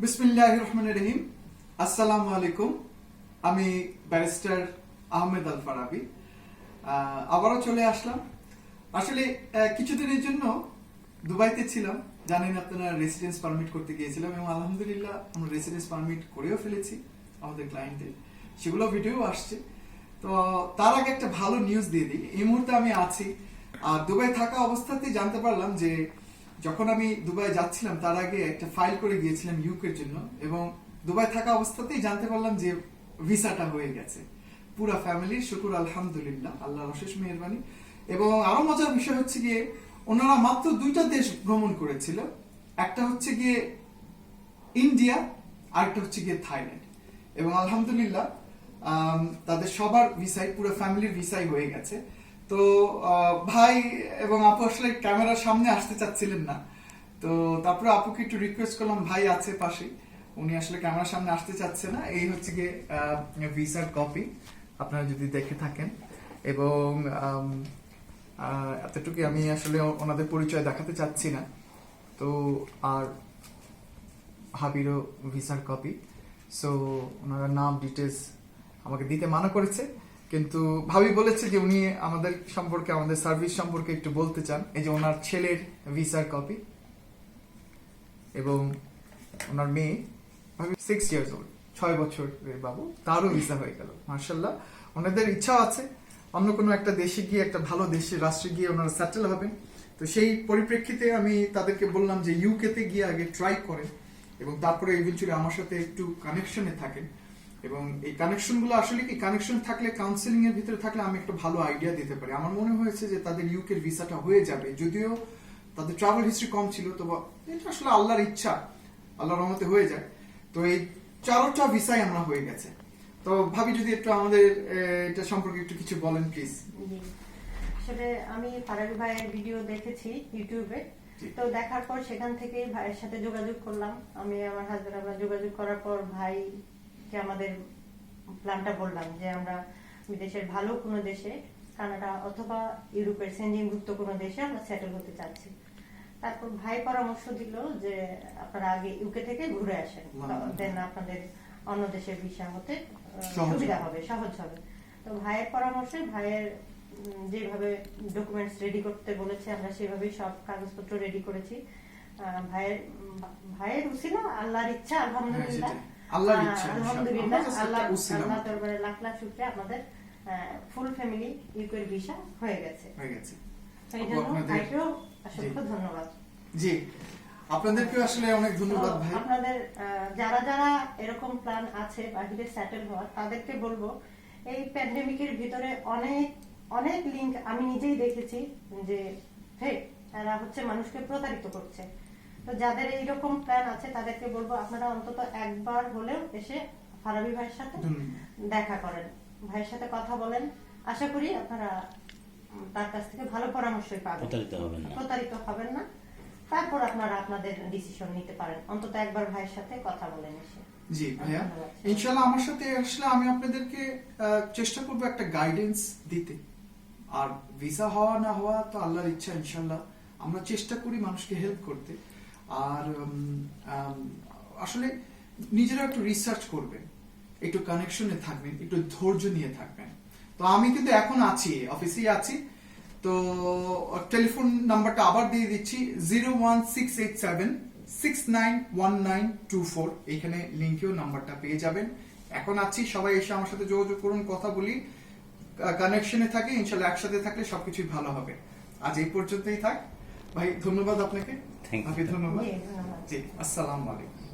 বিসমিল্লাহ রহমান রহিম আসসালামু আলাইকুম আমি ব্যারিস্টার আহমেদ আল ফারাবি আবারও চলে আসলাম। আসলে কিছুদিনের জন্য দুবাইতে ছিলাম। জানেন আপনারা রেসিডেন্স পারমিট করতে গিয়েছিলাম এবং আলহামদুলিল্লাহ আমরা রেসিডেন্স পারমিট করেও ফেলেছি আমাদের ক্লায়েন্টের সেগুলো ভিডিও আসছে। তো, তার আগে একটা ভালো নিউজ দিয়ে দিই। এই মুহূর্তে আমি আছি। আর দুবাই থাকা অবস্থাতেই জানতে পারলাম যে যখন আমি দুবাই যাচ্ছিলাম, তার আগে একটা ফাইল করে গিয়েছিলাম ইউকের জন্য এবং দুবাই থাকা অবস্থাতেই জানতে পারলাম যে ভিসাটা হয়ে গেছে। পুরা ফ্যামিলির শুকুর আলহামদুলিল্লাহ, আল্লাহর অশেষ মেহরবানি। এবং আরও মজার বিষয় হচ্ছে গিয়ে, ওনারা মাত্র দুইটা দেশ ভ্রমণ করেছিল। একটা হচ্ছে গিয়ে ইন্ডিয়া, আরেকটা হচ্ছে গিয়ে থাইল্যান্ড। এবং আলহামদুলিল্লাহ তাদের সবার ভিসাই, পুরো ফ্যামিলির ভিসাই হয়ে গেছে। তো ভাই এবং আপু আসলে ক্যামেরার সামনে আসতে চাচ্ছিলেন না। তো তারপরে আপুকে একটু রিকোয়েস্ট করলাম, ভাই আছে পাশে উনি আসলে ক্যামেরার সামনে আসতে চাচ্ছে না। এই হচ্ছে গিয়ে ভিসার কপি আপনারা যদি দেখে থাকেন। এবং এতটুকু আমি আসলে ওনাদের পরিচয় দেখাতে চাচ্ছি না। তো আর হাবিরও ভিসার কপি সো ওনারা নাম ডিটেলস আমাকে দিতে মানা করেছে। কিন্তু ভাবি বলেছে যে উনি আমাদের সম্পর্কে, আমাদের সার্ভিস সম্পর্কে একটু বলতে চান। এই যে ওনার ছেলের ভিসার কপি এবং ওনার মেয়ে, ভাবি সিক্স ইয়ার্স ওল্ড ছয় বছরের বাবু, তারও ভিসা হয়ে গেল। মার্শাল্লাহ ওনাদের ইচ্ছা আছে অন্য কোনো একটা দেশে গিয়ে, একটা ভালো দেশে, রাষ্ট্রে গিয়ে ওনারা সেটেল হবেন। তো সেই পরিপ্রেক্ষিতে আমি তাদেরকে বললাম যে ইউকেতে গিয়ে আগে ট্রাই করেন এবং তারপরে ইভেন্চুয়ালি আমার সাথে একটু কানেকশনে থাকেন। এবং এই কানেকশনগুলো আসলে কি? কানেকশন থাকলে কাউন্সিলিং এর ভিতরে থাকলে আমি একটা ভালো আইডিয়া দিতে পারি। আমার মনে হয়েছে যে তাদের ইউকের ভিসাটা হয়ে যাবে। যদিও তাদের ট্রাভেল হিস্ট্রি কম ছিল তো এটা আসলে আল্লাহর ইচ্ছা। আল্লাহর রহমতে হয়ে যায়। তো এই চারোটা ভিসাই আমরা হয়ে গেছে। তো ভাবি যদি একটু আমাদের এটা সম্পর্কে একটু কিছু বলেন প্লিজ। আসলে আমি ফারাবি ভাইয়ের ভিডিও দেখেছি ইউটিউবে। তো দেখার পর সেখান থেকে ভাইয়ের সাথে যোগাযোগ করলাম। আমি আমার হাজবেন্ড আমরা যোগাযোগ করার পর ভাইকে আমাদের প্ল্যানটা বললাম যে আমরা বিদেশের ভালো কোনো দেশে কানাডা অথবা ইউরোপের সেঞ্জিনভুক্ত কোনো দেশে আমরা সেটেল হতে চাচ্ছি। তারপর ভাই পরামর্শ দিল যে আপনারা আগে ইউকে থেকে ঘুরে আসেন। দেন আপনাদের অন্য দেশের ভিসা হতে সুবিধা হবে। সহজ হবে। তো ভাইয়ের পরামর্শে ভাইয়ের যেভাবে ডকুমেন্টস রেডি করতে বলেছে আমরা সেভাবেই সব কাগজপত্র রেডি করেছি। ভাইয়ের ভাইয়ের উসিলা আল্লাহর ইচ্ছা আলহামদুলিল্লাহ। হ্যাঁ, সেটাই। আল্লাহর ইচ্ছা, আলহামদুলিল্লাহ আল্লাহ আল্লাহ দরবারে লাখ লাখ শুকরিয়া। আমাদের ফুল ফ্যামিলি ইউকের ভিসা হয়ে গেছে। হয়ে গেছে। অসংখ্য জি। ধন্যবাদ। জি। আপনাদেরকেও আসলে অনেক ধন্যবাদ ভাই। আপনাদের যারা যারা এরকম প্ল্যান আছে বাহিরে সেটেল হওয়ার তাদেরকে বলব এই প্যান্ডেমিকের ভিতরে অনেক অনেক লিংক আমি নিজেই দেখেছি যে ফেক এরা হচ্ছে মানুষকে প্রতারিত করছে। তো যাদের এইরকম প্ল্যান আছে তাদেরকে বলব আপনারা অন্তত একবার হলেও এসে ফারাবি ভাইয়ের সাথে দেখা করেন। ভাইয়ের সাথে কথা বলেন। আশা করি আপনারা তার কাছ থেকে ভালো পরামর্শই পাবেন। প্রতারিত হবেন না। প্রতারিত হবেন না। তারপর আপনারা আপনাদের ডিসিশন নিতে পারেন। অন্তত একবার ভাইয়ের সাথে কথা বলেন এসে। জি ভাইয়া। ইনশাল্লাহ আমার সাথে আসলে আমি আপনাদেরকে আহ, চেষ্টা করব একটা গাইডেন্স দিতে। আর ভিসা হওয়া না হওয়া তো আল্লাহর ইচ্ছা ইনশাল্লাহ আমরা চেষ্টা করি মানুষকে হেল্প করতে। আর আসলে নিজেরা একটু রিসার্চ করবেন, একটু কানেকশনে থাকবেন, একটু ধৈর্য নিয়ে থাকবেন। তো আমি কিন্তু এখন আছি অফিসেই আছি। তো টেলিফোন নাম্বারটা আবার দিয়ে দিচ্ছি zero one six eight seven six nine one nine two four এইখানে লিঙ্কেও নাম্বারটা পেয়ে যাবেন। এখন আছি, সবাই এসে আমার সাথে যোগাযোগ করুন, কথা বলি কানেকশনে থাকে, ইনশাল্লাহ একসাথে থাকলে সবকিছুই ভালো হবে। আজ এই পর্যন্তই থাক। ভাই ধন্যবাদ আপনাকে Thank you. আপনাকে ধন্যবাদ জি, ধন্যবাদ। জি আসসালামু আলাইকুম